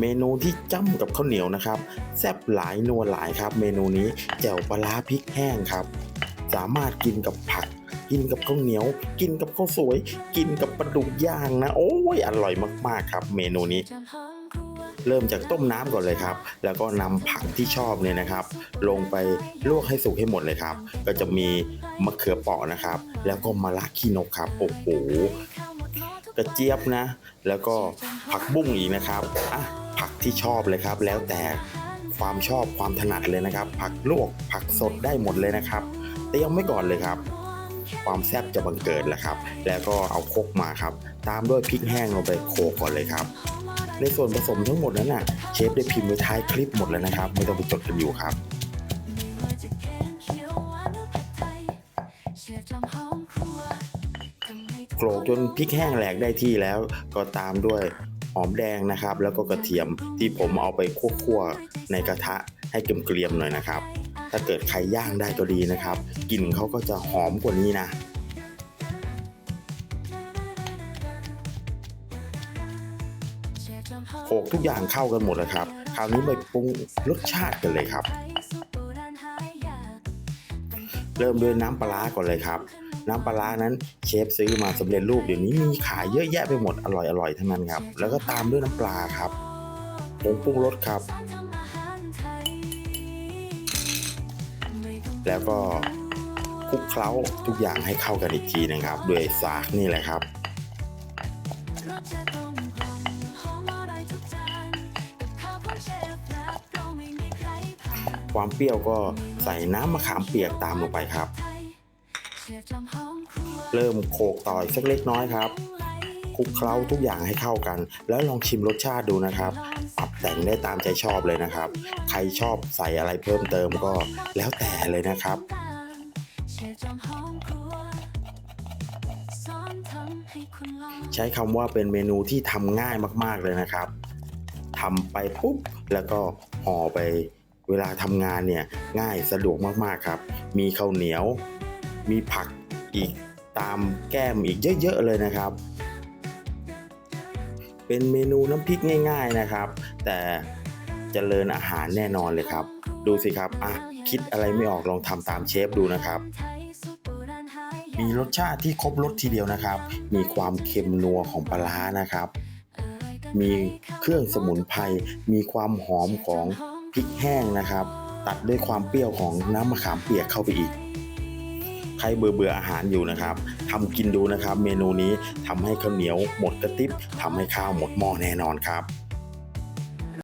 เมนูที่จ้ำกับข้าวเหนียวนะครับ แซ่บหลายนัวหลายครับ เมนูนี้แจ่วปลาพริกแห้งครับ สามารถกินกับผัก กินกับข้าวเหนียว กินกับข้าวสวย กินกับปลาดุกย่างนะ โอ้ยอร่อยมากๆครับ เมนูนี้ เริ่มจากต้มน้ำก่อนเลยครับ แล้วก็นำผักที่ชอบเนี่ยนะครับ ลงไปลวกให้สุกให้หมดเลยครับ ก็จะมีมะเขือเปราะนะครับ แล้วก็มะระขี้นกครับโอ้โห กระเจี๊ยบนะ แล้วก็ผักบุ้งอีกนะครับอะผักที่ชอบเลยครับ แล้วแต่ความชอบความถนัดเลยนะครับ ผักลวกผักสดได้หมดเลยนะครับเตรียมไว้ก่อนเลยครับความแซ่บจะบังเกิดแหละครับ แล้วก็เอาคกมาครับ ตามด้วยพริกแห้งลงไปโขลกก่อนเลยครับ ในส่วนผสมทั้งหมดนั้นน่ะ เชฟได้พิมพ์ไว้ท้ายคลิปหมดแล้วนะครับ ไม่ต้องไปจดกันอยู่ครับ โขลกจนพริกแห้งแหลกได้ที่แล้ว ก็ตามด้วยหอมแดงนะครับ แล้วก็กระเทียมที่ผมเอาไปคั่วๆในกระทะให้เกรียมๆหน่อยนะครับ ถ้าเกิดใครย่างได้ก็ดีนะครับกลิ่นเขาก็จะหอมกว่านี้นะโขลกทุกอย่างเข้ากันหมดแล้วครับ คราวนี้ไปปรุงรสชาติกันเลยครับ เริ่มด้วยน้ำปลาก่อนเลยครับ น้ำปลาร้านั้นเชฟซื้อมาสำเร็จรูปเดี๋ยวนี้มีขายเยอะแยะไปหมดอร่อยอร่อยๆทั้งนั้นครับ แล้วก็ตามด้วยน้ำปลาครับผงปรุงรสครับ แล้วก็คลุกเคล้าทุกอย่างให้เข้ากันอีกทีนะครับด้วยสากนี่แหละครับความเปรี้ยวก็ใส่น้ำมะขามเปียกตามลงไปครับ เริ่มโขกต่อยสักเล็กน้อยครับคลุกเคล้าทุกอย่างให้เข้ากัน แล้วลองชิมรสชาติดูนะครับ ปรับแต่งได้ตามใจชอบเลยนะครับ ใครชอบใส่อะไรเพิ่มเติมก็แล้วแต่เลยนะครับใช้คำว่าเป็นเมนูที่ทำง่ายมากๆเลยนะครับทำไปปุ๊บแล้วก็ห่อไปเวลาทำงานเนี่ยง่ายสะดวกมากๆครับ มีข้าวเหนียว มีผักอีกตามแก้มอีกเยอะๆเลยนะครับ เป็นเมนูน้ำพริกง่าย ๆนะครับ แต่เจริญอาหารแน่นอนเลยครับ ดูสิครับอะคิดอะไรไม่ออกลองทำตามเชฟดูนะครับ มีรสชาติที่ครบรสทีเดียวนะครับ มีความเค็มนัวของปลาร้านะครับ มีเครื่องสมุนไพรมีความหอมของพริกแห้งนะครับ ตัดด้วยความเปรี้ยวของน้ำมะขามเปียกเข้าไปอีก ใครเบื่อเบื่ออาหารอยู่นะครับทำกินดูนะครับ เมนูนี้ทำให้ข้าวเหนียวหมดกระติบทำให้ข้าวหมดหม้อแน่นอนครับ